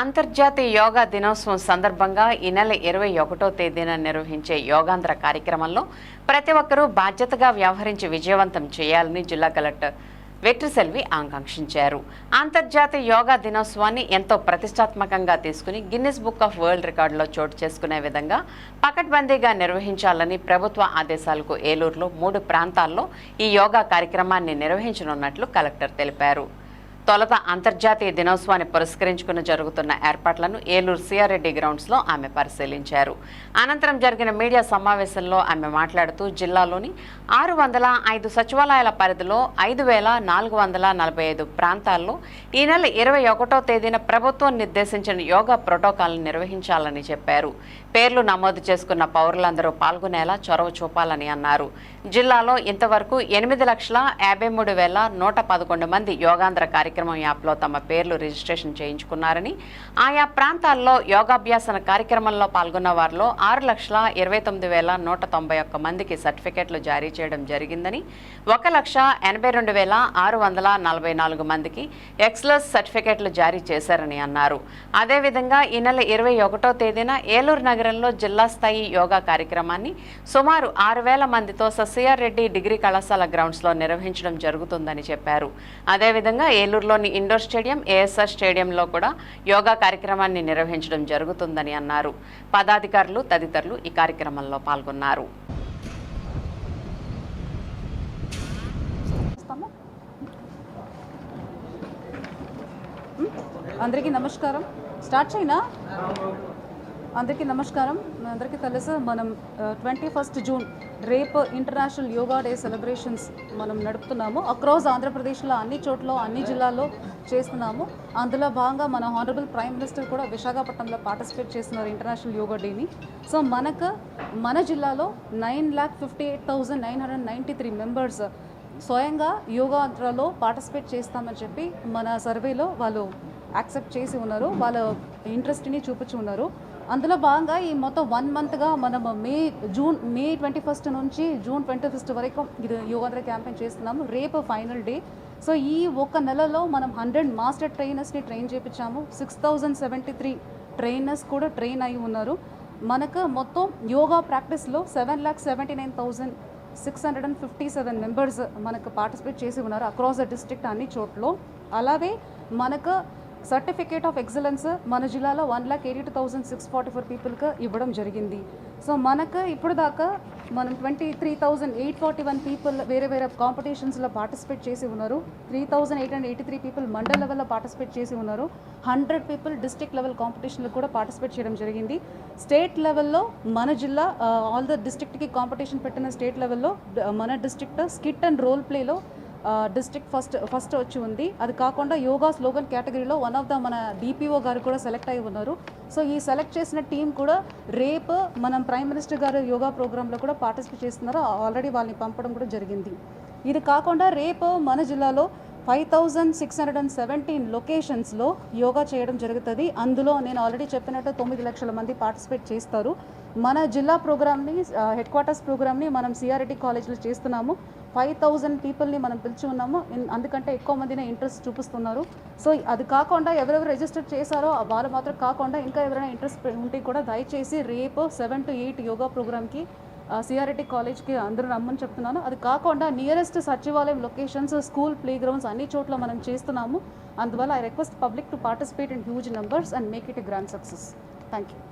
అంతర్జాతీయ యోగా దినోత్సవం సందర్భంగా ఈ నెల ఇరవై ఒకటో తేదీన నిర్వహించే యోగాంధ్ర కార్యక్రమంలో ప్రతి ఒక్కరూ బాధ్యతగా వ్యవహరించి విజయవంతం చేయాలని జిల్లా కలెక్టర్ వెట్రిసెల్వి ఆకాంక్షించారు. అంతర్జాతీయ యోగా దినోత్సవాన్ని ఎంతో ప్రతిష్టాత్మకంగా తీసుకుని గిన్నిస్ బుక్ ఆఫ్ వరల్డ్ రికార్డులో చోటు చేసుకునే విధంగా పకడ్బందీగా నిర్వహించాలని ప్రభుత్వ ఆదేశాలకు ఏలూరులో మూడు ప్రాంతాల్లో ఈ యోగా కార్యక్రమాన్ని నిర్వహించనున్నట్లు కలెక్టర్ తెలిపారు. తొలత అంతర్జాతీయ దినోత్సవాన్ని పురస్కరించుకుని జరుగుతున్న ఏర్పాట్లను ఏలూరు సిఆర్రెడ్డి గ్రౌండ్స్లో ఆమె పరిశీలించారు. అనంతరం జరిగిన మీడియా సమావేశంలో ఆమె మాట్లాడుతూ జిల్లాలోని ఆరు వందల ఐదు సచివాలయాల పరిధిలో ఐదు వేల నాలుగు వందల నలభై ఐదు ప్రాంతాల్లో ఈ నెల ఇరవై ఒకటో తేదీన ప్రభుత్వం నిర్దేశించిన యోగా ప్రోటోకాల్ను నిర్వహించాలని చెప్పారు. పేర్లు నమోదు చేసుకున్న పౌరులందరూ పాల్గొనేలా చొరవ చూపాలని అన్నారు. జిల్లాలో ఇంతవరకు ఎనిమిది లక్షల యాభై మూడు వేల నూట పదకొండు మంది యోగాంధ్ర కార్యక్రమం యాప్లో తమ పేర్లు రిజిస్ట్రేషన్ చేయించుకున్నారని ఆయా ప్రాంతాల్లో యోగాభ్యాసన కార్యక్రమంలో పాల్గొన్న వారిలో ఆరు లక్షల ఇరవై తొమ్మిది వేల నూట తొంభై ఒక్క మందికి సర్టిఫికెట్లు జారీ చేయడం జరిగిందని ఒక లక్ష ఎనభై రెండు వేల ఆరు వందల నలభై నాలుగు మందికి ఎక్స్లస్ సర్టిఫికెట్లు జారీ చేశారని అన్నారు. అదేవిధంగా ఈ నెల ఇరవై ఒకటో తేదీన ఏలూరు నగరంలో జిల్లా స్థాయి యోగా కార్యక్రమాన్ని సుమారు ఆరు వేల మందితో ససిఆర్ రెడ్డి డిగ్రీ కళాశాల గ్రౌండ్స్లో నిర్వహించడం జరుగుతుందని చెప్పారు. అదేవిధంగా ఏలూరులోని ఇండోర్ స్టేడియం ఏఎస్ఆర్ స్టేడియంలో కూడా యోగా కార్యక్రమాన్ని నిర్వహించడం జరుగుతుందని అన్నారు. పదాధికారులు తదితరులు ఈ కార్యక్రమంలో పాల్గొన్నారు. అందరికీ నమస్కారం. స్టార్ట్ చేయనా? అందరికీ నమస్కారం. అందరికీ తెలుసు మనం ట్వంటీ ఫస్ట్ జూన్ రేపు ఇంటర్నేషనల్ యోగా డే సెలబ్రేషన్స్ మనం నడుపుతున్నాము. అక్రాస్ ఆంధ్రప్రదేశ్లో అన్ని చోట్ల అన్ని జిల్లాల్లో చేస్తున్నాము. అందులో భాగంగా మన హానరబుల్ ప్రైమ్ మినిస్టర్ కూడా విశాఖపట్నంలో పార్టిసిపేట్ చేస్తున్నారు ఇంటర్నేషనల్ యోగా డేని. సో మనకు మన జిల్లాలో nine lakh fifty eight thousand nine hundred ninety three members స్వయంగా యోగాలో పార్టిసిపేట్ చేస్తామని చెప్పి మన సర్వేలో వాళ్ళు యాక్సెప్ట్ చేసి ఉన్నారు. వాళ్ళ ఇంట్రెస్ట్ని చూపించి ఉన్నారు. అందులో భాగంగా ఈ మొత్తం వన్ మంత్గా మనం May June May twenty first నుంచి జూన్ ట్వంటీ ఫస్ట్ వరకు ఇది యోగాంధ్ర క్యాంపెయిన్ చేస్తున్నాము. రేపు ఫైనల్ డే సో ఈ ఒక నెలలో మనం హండ్రెడ్ మాస్టర్ ట్రైనర్స్ని ట్రైన్ చేయించాము six thousand seventy three trainers కూడా ట్రైన్ అయి ఉన్నారు. మనకు మొత్తం yoga ప్రాక్టీస్లో seven lakh seventy nine thousand six hundred and fifty seven members మనకు పార్టిసిపేట్ చేసి ఉన్నారు అక్రాస్ ద డిస్ట్రిక్ట్ అన్ని చోట్ల. అలాగే మనకు సర్టిఫికేట్ ఆఫ్ ఎక్సలెన్స్ మన జిల్లాలో one lakh eighty two thousand six forty four పీపుల్కి ఇవ్వడం జరిగింది. సో మనకు ఇప్పుడు దాకా మనం twenty three thousand eight forty one people వేరే వేరే కాంపిటీషన్స్లో పార్టిసిపేట్ చేసి ఉన్నారు. Three thousand eight hundred eighty three people mandal లెవెల్లో పార్టిసిపేట్ చేసి ఉన్నారు. హండ్రెడ్ పీపుల్ డిస్ట్రిక్ట్ లెవెల్ కాంపిటీషన్లో కూడా పార్టిసిపేట్ చేయడం జరిగింది. స్టేట్ లెవెల్లో మన జిల్లా ఆల్ ద డిస్ట్రిక్ట్కి కాంపిటీషన్ పెట్టిన స్టేట్ లెవెల్లో uh, మన డిస్ట్రిక్ట్ స్కిట్ అండ్ రోల్ ప్లేలో డిస్ట్రిక్ట్ ఫస్ట్ ఫస్ట్ వచ్చి ఉంది. అది కాకుండా యోగా స్లోగన్ కేటగిరీలో వన్ ఆఫ్ ద మన డిపిఓ గారు కూడా సెలెక్ట్ అయి ఉన్నారు. సో ఈ సెలెక్ట్ చేసిన టీం కూడా రేపు మనం ప్రైమ్ మినిస్టర్ గారు యోగా ప్రోగ్రాంలో కూడా పార్టిసిపేట్ చేస్తున్నారు ఆల్రెడీ వాళ్ళని పంపడం కూడా జరిగింది. ఇది కాకుండా రేపు మన జిల్లాలో five thousand six hundred and seventeen లొకేషన్స్లో yoga చేయడం జరుగుతుంది. అందులో నేను ఆల్రెడీ చెప్పినట్టు తొమ్మిది లక్షల మంది పార్టిసిపేట్ చేస్తారు. మన జిల్లా ప్రోగ్రామ్ని హెడ్ క్వార్టర్స్ ప్రోగ్రామ్ని మనం సిఆర్ఐటి కాలేజ్లో చేస్తున్నాము. ఫైవ్ థౌజండ్ పీపుల్ని మనం పిలిచి ఉన్నాము. అందుకంటే ఎక్కువ మందినే ఇంట్రెస్ట్ చూపిస్తున్నారు. సో అది కాకుండా ఎవరెవరు రిజిస్టర్ చేశారో వాళ్ళు మాత్రం కాకుండా ఇంకా ఎవరైనా ఇంట్రెస్ట్ ఉంటే కూడా దయచేసి రేపు సెవెన్ టు ఎయిట్ యోగా ప్రోగ్రామ్కి సిఆర్ఐటి కాలేజ్కి అందరూ రమ్మని చెప్తున్నాను. అది కాకుండా నియరెస్ట్ సచివాలయం లొకేషన్స్ స్కూల్ ప్లే గ్రౌండ్స్ అన్ని చోట్ల మనం చేస్తున్నాము. అందువల్ల I request public to participate in huge numbers and make it a grand success. Thank you